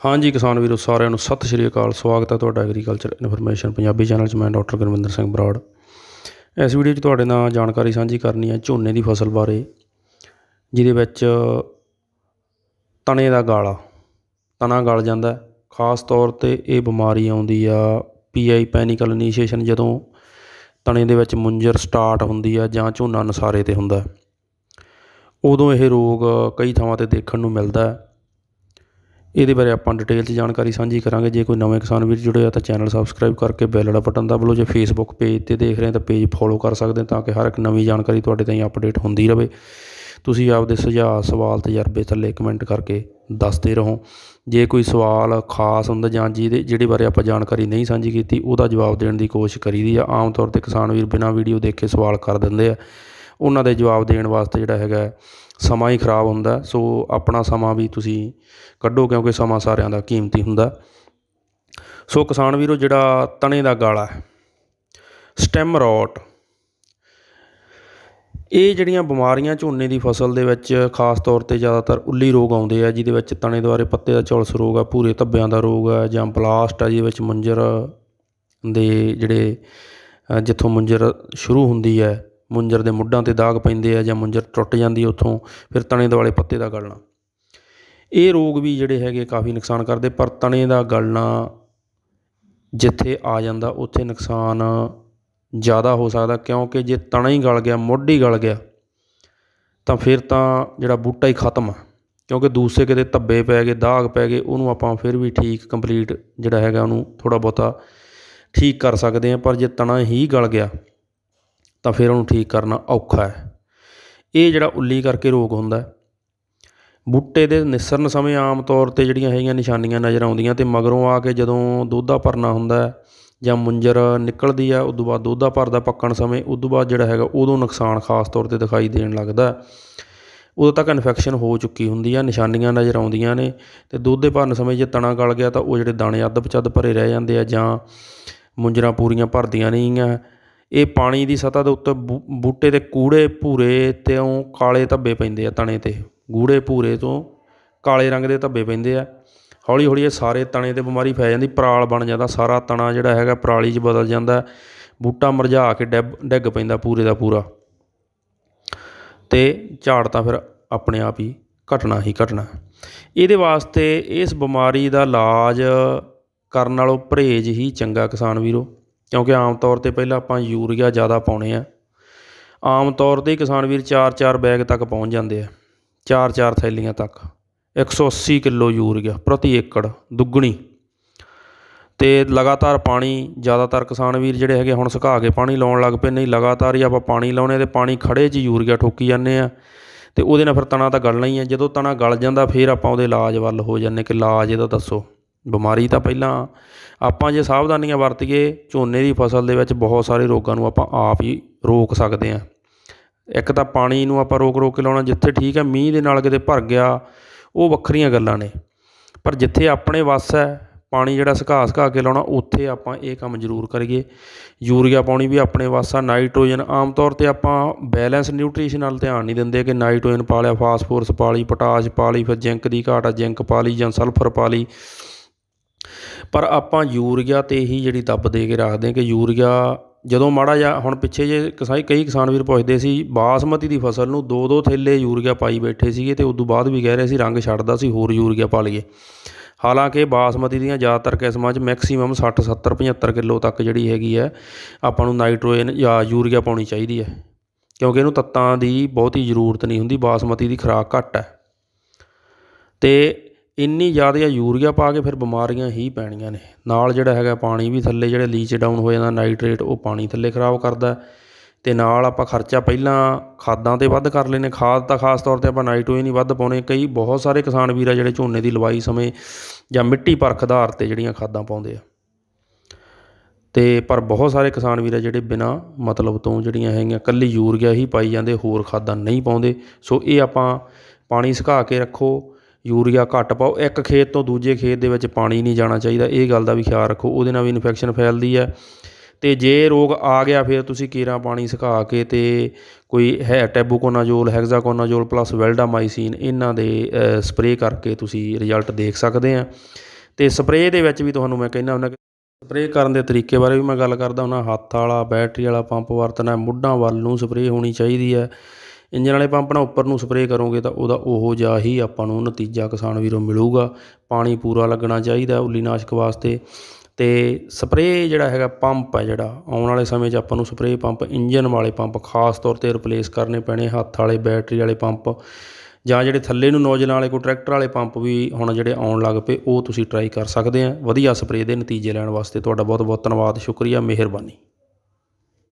ਹਾਂਜੀ ਕਿਸਾਨ ਵੀਰੋ, ਸਾਰਿਆਂ ਨੂੰ ਸਤਿ ਸ਼੍ਰੀ ਅਕਾਲ। ਸਵਾਗਤ ਹੈ ਤੁਹਾਡਾ ਐਗਰੀਕਲਚਰ ਇਨਫੋਰਮੇਸ਼ਨ ਪੰਜਾਬੀ ਚੈਨਲ 'ਚ। ਮੈਂ ਡਾਕਟਰ ਗੁਰਵਿੰਦਰ ਸਿੰਘ ਬਰਾੜ। ਇਸ ਵੀਡੀਓ 'ਚ ਤੁਹਾਡੇ ਨਾਲ ਜਾਣਕਾਰੀ ਸਾਂਝੀ ਕਰਨੀ ਹੈ ਝੋਨੇ ਦੀ ਫਸਲ ਬਾਰੇ, ਜਿਹਦੇ ਵਿੱਚ ਤਣੇ ਦਾ ਗਾਲਾ, ਤਣਾ ਗਲ ਜਾਂਦਾ ਖਾਸ ਤੌਰ ਤੇ ਇਹ ਬਿਮਾਰੀ ਆਉਂਦੀ ਆ ਪੀਆਈ ਪੈਨਿਕਲ ਇਨੀਸ਼ੀਏਸ਼ਨ ਜਦੋਂ ਤਣੇ ਦੇ ਵਿੱਚ ਮੁੰਜਰ ਸਟਾਰਟ ਹੁੰਦੀ ਆ ਜਾਂ ਝੋਨਾ ਨਸਾਰੇ ਤੇ ਹੁੰਦਾ ਉਦੋਂ ਇਹ ਰੋਗ ਕਈ ਥਾਵਾਂ ਤੇ ਦੇਖਣ ਨੂੰ ਮਿਲਦਾ ਹੈ। ਇਹਦੇ ਬਾਰੇ ਆਪਾਂ ਡਿਟੇਲ 'ਚ ਜਾਣਕਾਰੀ ਸਾਂਝੀ ਕਰਾਂਗੇ। ਜੇ ਕੋਈ ਨਵੇਂ ਕਿਸਾਨ ਵੀਰ ਜੁੜੇ ਆ ਤਾਂ ਚੈਨਲ ਸਬਸਕ੍ਰਾਈਬ ਕਰਕੇ ਬੈਲ ਵਾਲਾ ਬਟਨ ਦਬਾ ਲਓ। ਜੇ ਫੇਸਬੁੱਕ ਪੇਜ ਤੇ ਦੇਖ ਰਹੇ ਆ ਤਾਂ ਪੇਜ ਫੋਲੋ ਕਰ ਸਕਦੇ ਆ ਤਾਂ ਕਿ ਹਰ ਇੱਕ ਨਵੀਂ ਜਾਣਕਾਰੀ ਤੁਹਾਡੇ ਤਾਈਂ ਅਪਡੇਟ ਹੁੰਦੀ ਰਹੇ ਤੁਸੀਂ ਆਪਦੇ ਸੁਝਾਅ, ਸਵਾਲ, ਤਜਰਬੇ ਥੱਲੇ ਕਮੈਂਟ ਕਰਕੇ ਦੱਸਦੇ ਰਹੋ। ਜੇ ਕੋਈ ਸਵਾਲ ਖਾਸ ਹੁੰਦਾ ਜਾਂ ਜਿਹਦੇ ਜਿਹੜੇ ਬਾਰੇ ਆਪਾਂ ਜਾਣਕਾਰੀ ਨਹੀਂ ਸਾਂਝੀ ਕੀਤੀ, ਉਹਦਾ ਜਵਾਬ ਦੇਣ ਦੀ ਕੋਸ਼ਿਸ਼ ਕਰੀਦੀ ਆ। ਆਮ ਤੌਰ ਤੇ ਕਿਸਾਨ ਵੀਰ ਬਿਨਾਂ ਵੀਡੀਓ ਦੇਖ ਕੇ ਸਵਾਲ ਕਰ ਦਿੰਦੇ ਆ। ਉਹਨਾਂ ਦੇ ਜਵਾਬ ਦੇਣ ਵਾਸਤੇ ਜਿਹੜਾ ਹੈਗਾ ਸਮਾਂ ਹੀ ਖਰਾਬ ਹੁੰਦਾ ਸੋ ਆਪਣਾ ਸਮਾਂ ਵੀ ਤੁਸੀਂ ਕੱਢੋ ਕਿਉਂਕਿ ਸਮਾਂ ਸਾਰਿਆਂ ਦਾ ਕੀਮਤੀ ਹੁੰਦਾ ਸੋ ਕਿਸਾਨ ਵੀਰੋ, ਜਿਹੜਾ ਤਣੇ ਦਾ ਗਾਲਾ ਹੈ ਸਟੈਮ ਰੋਟ ਇਹ ਜਿਹੜੀਆਂ ਬਿਮਾਰੀਆਂ ਝੋਨੇ ਦੀ ਫਸਲ ਦੇ ਵਿੱਚ ਖਾਸ ਤੌਰ ਤੇ ਜ਼ਿਆਦਾਤਰ ਉੱਲੀ ਰੋਗ ਆਉਂਦੇ ਆ, ਜਿਹਦੇ ਵਿੱਚ ਤਣੇ ਦੁਆਰੇ ਪੱਤੇ ਦਾ ਝੁਲਸ ਰੋਗ ਆ, ਭੂਰੇ ਧੱਬਿਆਂ ਦਾ ਰੋਗ ਆ, ਜਾਂ ਬਲਾਸਟ ਆ, ਜਿਹਦੇ ਵਿੱਚ ਮੁੰਜਰ ਦੇ ਜਿਹੜੇ ਜਿੱਥੋਂ ਮੁੰਜਰ ਸ਼ੁਰੂ ਹੁੰਦੀ ਹੈ ਮੁੰਜਰ ਦੇ ਮੁੱਢਾਂ ਤੇ ਦਾਗ ਪੈਂਦੇ ਆ ਜਾਂ ਮੁੰਜਰ ਟੁੱਟ ਜਾਂਦੀ ਉੱਥੋਂ, ਫਿਰ ਤਣੇ ਦੁਆਲੇ ਪੱਤੇ ਦਾ ਗਲਣਾ। ਇਹ ਰੋਗ ਵੀ ਜਿਹੜੇ ਹੈਗੇ ਕਾਫੀ ਨੁਕਸਾਨ ਕਰਦੇ, ਪਰ ਤਣੇ ਦਾ ਗਲਣਾ ਜਿੱਥੇ ਆ ਜਾਂਦਾ, ਉੱਥੇ ਨੁਕਸਾਨ ਜ਼ਿਆਦਾ ਹੋ ਸਕਦਾ, ਕਿਉਂਕਿ ਜੇ ਤਣਾ ਹੀ ਗਲ ਗਿਆ, ਮੁੱਢ ਹੀ ਗਲ ਗਿਆ, ਤਾਂ ਫਿਰ ਤਾਂ ਜਿਹੜਾ ਬੂਟਾ ਹੀ ਖਤਮ ਆ। ਕਿਉਂਕਿ ਦੂਸਰੇ ਕਿਤੇ ਧੱਬੇ ਪੈ ਗਏ, ਦਾਗ ਪੈ ਗਏ, ਉਹਨੂੰ ਆਪਾਂ ਫਿਰ ਵੀ ਠੀਕ, ਕੰਪਲੀਟ ਜਿਹੜਾ ਹੈਗਾ ਉਹਨੂੰ ਥੋੜਾ ਬਹੁਤਾ ਠੀਕ ਕਰ ਸਕਦੇ ਹਾਂ, ਪਰ ਜੇ ਤਣਾ ਹੀ ਗਲ ਗਿਆ ਤਾਂ ਫਿਰ ਉਹਨੂੰ ਠੀਕ ਕਰਨਾ ਔਖਾ ਹੈ। ਇਹ ਜਿਹੜਾ ਉੱਲੀ ਕਰਕੇ ਰੋਗ ਹੁੰਦਾ ਬੂਟੇ ਦੇ ਨਿਸਰਨ ਸਮੇਂ ਆਮ ਤੌਰ ਤੇ ਜਿਹੜੀਆਂ ਹੈਗੀਆਂ ਨਿਸ਼ਾਨੀਆਂ ਨਜ਼ਰ ਆਉਂਦੀਆਂ ਤੇ ਮਗਰੋਂ ਆ ਕੇ ਜਦੋਂ ਦੁੱਧਾ ਭਰਨਾ ਹੁੰਦਾ ਜਾਂ ਮੁੰਜਰ ਨਿਕਲਦੀ ਆ ਉਦੋਂ ਬਾਅਦ ਦੁੱਧਾ ਭਰਦਾ ਪੱਕਣ ਸਮੇਂ, ਉਦੋਂ ਬਾਅਦ ਜਿਹੜਾ ਹੈਗਾ ਉਦੋਂ ਨੁਕਸਾਨ ਖਾਸ ਤੌਰ ਤੇ ਦਿਖਾਈ ਦੇਣ ਲੱਗਦਾ ਉਦੋਂ ਤੱਕ ਇਨਫੈਕਸ਼ਨ ਹੋ ਚੁੱਕੀ ਹੁੰਦੀ ਆ ਨਿਸ਼ਾਨੀਆਂ ਨਜ਼ਰ ਆਉਂਦੀਆਂ ਨੇ ਤੇ ਦੇ ਭਰਨ ਸਮੇਂ ਜੇ ਤਣਾ ਗਲ ਗਿਆ ਤਾਂ ਉਹ ਜਿਹੜੇ ਦਾਣੇ ਅੱਧ ਪਚੱਧ ਭਰੇ ਰਹਿ ਜਾਂਦੇ ਆ ਜਾਂ ਮੁੰਜਰਾਂ ਪੂਰੀਆਂ ਭਰਦੀਆਂ ਨਹੀਂ ਆ ਇਹ ਪਾਣੀ ਦੀ ਸਤ੍ਹਾ ਦੇ ਉੱਤੇ ਬੂ- ਬੂਟੇ ਦੇ ਕੂੜੇ ਭੂਰੇ ਤੋਂ ਕਾਲੇ ਧੱਬੇ ਪੈਂਦੇ ਆ ਤਣੇ ਤੇ। ਗੂੜੇ ਭੂਰੇ ਤੋਂ ਕਾਲੇ ਰੰਗ ਦੇ ਧੱਬੇ ਪੈਂਦੇ ਆ। ਹੌਲੀ ਹੌਲੀ ਇਹ ਸਾਰੇ ਤਣੇ ਤੇ ਬਿਮਾਰੀ ਫੈਲ ਜਾਂਦੀ, ਪਰਾਲ ਬਣ ਜਾਂਦਾ, ਸਾਰਾ ਤਣਾ ਜਿਹੜਾ ਹੈਗਾ ਪਰਾਲੀ 'ਚ ਬਦਲ ਜਾਂਦਾ। ਬੂਟਾ ਮਰਝਾ ਕੇ ਡਿੱਬ, ਡਿੱਗ ਪੈਂਦਾ ਪੂਰੇ ਦਾ ਪੂਰਾ। ਤੇ ਝਾੜ ਤਾਂ ਫਿਰ ਆਪਣੇ ਆਪ ਹੀ ਘਟਣਾ ਹੀ ਘਟਣਾ। ਇਹਦੇ ਵਾਸਤੇ ਇਸ ਬਿਮਾਰੀ ਦਾ ਇਲਾਜ ਕਰਨ ਨਾਲੋਂ ਪਰਹੇਜ਼ ਹੀ ਚੰਗਾ ਕਿਸਾਨ ਵੀਰੋ। ਕਿਉਂਕਿ ਆਮ ਤੌਰ ਤੇ ਪਹਿਲਾਂ ਆਪਾਂ ਯੂਰੀਆ ਜ਼ਿਆਦਾ ਪਾਉਣੇ ਆ। ਆਮ ਤੌਰ ਤੇ ਹੀ ਕਿਸਾਨ ਵੀਰ 4-4 ਬੈਗ ਤੱਕ ਪਹੁੰਚ ਜਾਂਦੇ ਆ 4-4 ਥੈਲੀਆਂ ਤੱਕ। 180 ਕਿਲੋ ਯੂਰੀਆ ਪ੍ਰਤੀ ਏਕੜ ਦੁੱਗਣੀ। ਤੇ ਲਗਾਤਾਰ ਪਾਣੀ ਜ਼ਿਆਦਾਤਰ ਕਿਸਾਨ ਵੀਰ ਜਿਹੜੇ ਹੈਗੇ ਹੁਣ ਸੁਕਾ ਕੇ ਪਾਣੀ ਲਾਉਣ ਲੱਗ ਪਏ ਨਹੀਂ ਲਗਾਤਾਰ ਹੀ ਆਪਾਂ ਪਾਣੀ ਲਾਉਣੇ ਤੇ ਪਾਣੀ ਖੜੇ 'ਚ ਯੂਰੀਆ ਠੋਕੀ ਜਾਂਦੇ ਆ। ਤੇ ਉਹਦੇ ਨਾਲ ਫਿਰ ਤਣਾ ਤਾਂ ਗਲਣਾ ਹੀ ਆ, ਜਦੋਂ ਤਣਾ ਗਲ ਜਾਂਦਾ ਫਿਰ ਆਪਾਂ ਉਹਦੇ ਇਲਾਜ ਵੱਲ ਹੋ ਜਾਂਦੇ ਕਿ ਇਲਾਜ ਇਹਦਾ ਦੱਸੋ। ਬਿਮਾਰੀ ਤਾਂ ਪਹਿਲਾਂ ਆਪਾਂ ਜੇ ਸਾਵਧਾਨੀਆਂ ਵਰਤੀਏ, ਝੋਨੇ ਦੀ ਫਸਲ ਦੇ ਵਿੱਚ ਬਹੁਤ ਸਾਰੇ ਰੋਗਾਂ ਨੂੰ ਆਪਾਂ ਆਪ ਹੀ ਰੋਕ ਸਕਦੇ ਹਾਂ। ਇੱਕ ਤਾਂ ਪਾਣੀ ਨੂੰ ਆਪਾਂ ਰੋਕ ਰੋਕ ਕੇ ਲਾਉਣਾ, ਜਿੱਥੇ ਠੀਕ ਹੈ ਮੀਂਹ ਦੇ ਨਾਲ ਕਿਤੇ ਭਰ ਗਿਆ, ਉਹ ਵੱਖਰੀਆਂ ਗੱਲਾਂ ਨੇ। ਪਰ ਜਿੱਥੇ ਆਪਣੇ ਵੱਸ ਹੈ, ਪਾਣੀ ਜਿਹੜਾ ਸੁਕਾ ਸੁਕਾ ਕੇ ਲਾਉਣਾ, ਉੱਥੇ ਆਪਾਂ ਇਹ ਕੰਮ ਜ਼ਰੂਰ ਕਰੀਏ। ਯੂਰੀਆ ਪਾਉਣੀ ਵੀ ਆਪਣੇ ਵੱਸ ਆ, ਨਾਈਟ੍ਰੋਜਨ ਆਮ ਤੌਰ ਤੇ ਆਪਾਂ ਬੈਲੈਂਸ ਨਿਊਟ੍ਰੀਸ਼ਨ ਨਾਲ ਧਿਆਨ ਨਹੀਂ ਦਿੰਦੇ ਕਿ ਨਾਈਟ੍ਰੋਜਨ ਪਾ ਲਿਆ, ਫਾਸਫੋਰਸ ਪਾ ਲਈ, ਪੋਟਾਸ਼ ਪਾ ਲਈ, ਫਿਰ ਜ਼ਿੰਕ ਦੀ ਘਾਟ ਆ, ਜ਼ਿੰਕ ਪਾ ਲਈ ਜਾਂ ਸਲਫਰ ਪਾ ਲਈ। ਪਰ ਆਪਾਂ ਯੂਰੀਆ ਤੇ ਹੀ ਜਿਹੜੀ ਦੱਬ ਦੇ ਕੇ ਰੱਖਦੇ ਹਾਂ ਕਿ ਯੂਰੀਆ ਜਦੋਂ ਮਾੜਾ ਜਿਹਾ ਹੁਣ ਪਿੱਛੇ ਜੇ ਕਿਸਾਈ ਕਈ ਕਿਸਾਨ ਵੀਰ ਪੁੱਛਦੇ ਸੀ, ਬਾਸਮਤੀ ਦੀ ਫਸਲ ਨੂੰ ਦੋ ਦੋ ਥੈਲੇ ਯੂਰੀਆ ਪਾਈ ਬੈਠੇ ਸੀਗੇ ਤੇ ਤੋਂ ਬਾਅਦ ਵੀ ਕਹਿ ਰਹੇ ਸੀ ਰੰਗ ਛੱਡਦਾ ਸੀ, ਹੋਰ ਯੂਰੀਆ ਪਾ ਲਈਏ। ਹਾਲਾਂਕਿ ਬਾਸਮਤੀ ਦੀਆਂ ਜ਼ਿਆਦਾਤਰ ਕਿਸਮਾਂ 'ਚ ਮੈਕਸਿਮਮ 60 70 75 ਕਿਲੋ ਤੱਕ ਜਿਹੜੀ ਹੈਗੀ ਹੈ, ਆਪਾਂ ਨੂੰ ਨਾਈਟ੍ਰੋਜਨ ਜਾਂ ਯੂਰੀਆ ਪਾਉਣੀ ਚਾਹੀਦੀ ਹੈ। ਕਿਉਂਕਿ ਇਹਨੂੰ ਤੱਤਾਂ ਦੀ ਬਹੁਤੀ ਜ਼ਰੂਰਤ ਨਹੀਂ ਹੁੰਦੀ, ਬਾਸਮਤੀ ਦੀ ਖੁਰਾਕ ਘੱਟ ਹੈ। ਤੇ ਇੰਨੀ ਜ਼ਿਆਦਾ ਯੂਰੀਆ ਪਾ ਕੇ ਫਿਰ ਬਿਮਾਰੀਆਂ ਹੀ ਪੈਣੀਆਂ ਨੇ। ਨਾਲ ਜਿਹੜਾ ਹੈਗਾ ਪਾਣੀ ਵੀ ਥੱਲੇ ਜਿਹੜੇ ਲੀਚ ਡਾਊਨ ਹੋ ਜਾਂਦਾ ਨਾਈਟ੍ਰੇਟ ਉਹ ਪਾਣੀ ਥੱਲੇ ਖਰਾਬ ਕਰਦਾ ਤੇ ਨਾਲ ਆਪਾਂ ਖਰਚਾ ਪਹਿਲਾਂ ਖਾਦਾਂ ਤੇ ਵੱਧ ਕਰ ਲੈਨੇ ਖਾਦ ਤਾਂ ਖਾਸ ਤੌਰ ਤੇ ਆਪਾਂ ਨਾਈਟ੍ਰੋਜਨ ਹੀ ਵੱਧ ਪਾਉਣੇ ਕਈ ਬਹੁਤ ਸਾਰੇ ਕਿਸਾਨ ਵੀਰ ਆ ਜਿਹੜੇ ਝੋਨੇ ਦੀ ਲਵਾਈ ਸਮੇਂ ਜਾਂ ਮਿੱਟੀ ਪਰਖ ਆਧਾਰ ਤੇ ਜਿਹੜੀਆਂ ਖਾਦਾਂ ਪਾਉਂਦੇ ਆ। ਤੇ ਪਰ ਬਹੁਤ ਸਾਰੇ ਕਿਸਾਨ ਵੀਰ ਆ ਜਿਹੜੇ ਬਿਨਾ ਮਤਲਬ ਤੋਂ ਜਿਹੜੀਆਂ ਹੈਗੀਆਂ ਕੱਲੀ ਯੂਰੀਆ ਹੀ ਪਾਈ ਜਾਂਦੇ, ਹੋਰ ਖਾਦਾਂ ਨਹੀਂ ਪਾਉਂਦੇ। ਸੋ ਇਹ ਆਪਾਂ ਪਾਣੀ ਸੁਕਾ ਕੇ ਰੱਖੋ। ਯੂਰੀਆ ਘੱਟ ਪਾਓ। ਇੱਕ ਖੇਤ ਤੋਂ ਦੂਜੇ ਖੇਤ ਦੇ ਵਿੱਚ ਪਾਣੀ ਨਹੀਂ ਜਾਣਾ ਚਾਹੀਦਾ। ਇਹ ਗੱਲ ਦਾ ਵੀ ਖਿਆਲ ਰੱਖੋ। ਉਹਦੇ ਨਾਲ ਵੀ ਇਨਫੈਕਸ਼ਨ ਫੈਲਦੀ ਹੈ। ਤੇ ਜੇ ਰੋਗ ਆ ਗਿਆ, ਫਿਰ ਤੁਸੀਂ ਕੀਰਾ ਪਾਣੀ ਸੁਕਾ ਕੇ ਤੇ ਕੋਈ ਹੈ ਟੈਬੂਕੋਨਾਜੋਲ, ਹੈਗਜ਼ਾਕੋਨਾਜੋਲ ਪਲੱਸ ਵੈਲਡਾਮਾਈਸਿਨ, ਇਹਨਾਂ ਦੇ ਸਪਰੇਅ ਕਰਕੇ ਤੁਸੀਂ ਰਿਜ਼ਲਟ ਦੇਖ ਸਕਦੇ ਆ। ਅਤੇ ਸਪਰੇਅ ਦੇ ਵਿੱਚ ਵੀ ਤੁਹਾਨੂੰ ਮੈਂ ਕਹਿੰਦਾ ਹੁੰਦਾ ਕਿ ਸਪਰੇਅ ਕਰਨ ਦੇ ਤਰੀਕੇ ਬਾਰੇ ਵੀ ਮੈਂ ਗੱਲ ਕਰਦਾ ਹੁੰਦਾ। ਹੱਥ ਵਾਲਾ, ਬੈਟਰੀ ਵਾਲਾ ਪੰਪ ਵਰਤਣਾ, ਮੁੱਢਾਂ ਵੱਲ ਨੂੰ ਸਪਰੇਅ ਹੋਣੀ ਚਾਹੀਦੀ ਹੈ। ਇੰਜਨ ਵਾਲੇ ਪੰਪ ਨਾਲ ਉੱਪਰ ਨੂੰ ਸਪਰੇਅ ਕਰੋਗੇ ਤਾਂ ਉਹਦਾ ਉਹੋ ਜਿਹਾ ਹੀ ਆਪਾਂ ਨੂੰ ਨਤੀਜਾ ਕਿਸਾਨ ਵੀਰੋ ਮਿਲੂਗਾ। ਪਾਣੀ ਪੂਰਾ ਲੱਗਣਾ ਚਾਹੀਦਾ ਉੱਲੀਨਾਸ਼ਕ ਵਾਸਤੇ। ਅਤੇ ਸਪਰੇਅ ਜਿਹੜਾ ਹੈਗਾ ਪੰਪ ਹੈ ਜਿਹੜਾ, ਆਉਣ ਵਾਲੇ ਸਮੇਂ 'ਚ ਆਪਾਂ ਨੂੰ ਸਪਰੇਅ ਪੰਪ ਇੰਜਨ ਵਾਲੇ ਪੰਪ ਖਾਸ ਤੌਰ 'ਤੇ ਰਿਪਲੇਸ ਕਰਨੇ ਪੈਣੇ, ਹੱਥ ਵਾਲੇ ਬੈਟਰੀ ਵਾਲੇ ਪੰਪ। ਜਾਂ ਜਿਹੜੇ ਥੱਲੇ ਨੂੰ ਨੋਜ਼ਲਾਂ ਵਾਲੇ ਕੋਈ ਟਰੈਕਟਰ ਵਾਲੇ ਪੰਪ ਵੀ ਹੁਣ ਜਿਹੜੇ ਆਉਣ ਲੱਗ ਪਏ, ਉਹ ਤੁਸੀਂ ਟਰਾਈ ਕਰ ਸਕਦੇ ਆ। ਵਧੀਆ ਸਪਰੇਅ ਦੇ ਨਤੀਜੇ ਲੈਣ ਵਾਸਤੇ ਤੁਹਾਡਾ ਬਹੁਤ ਬਹੁਤ ਧੰਨਵਾਦ, ਸ਼ੁਕਰੀਆ, ਮਿਹਰਬਾਨੀ।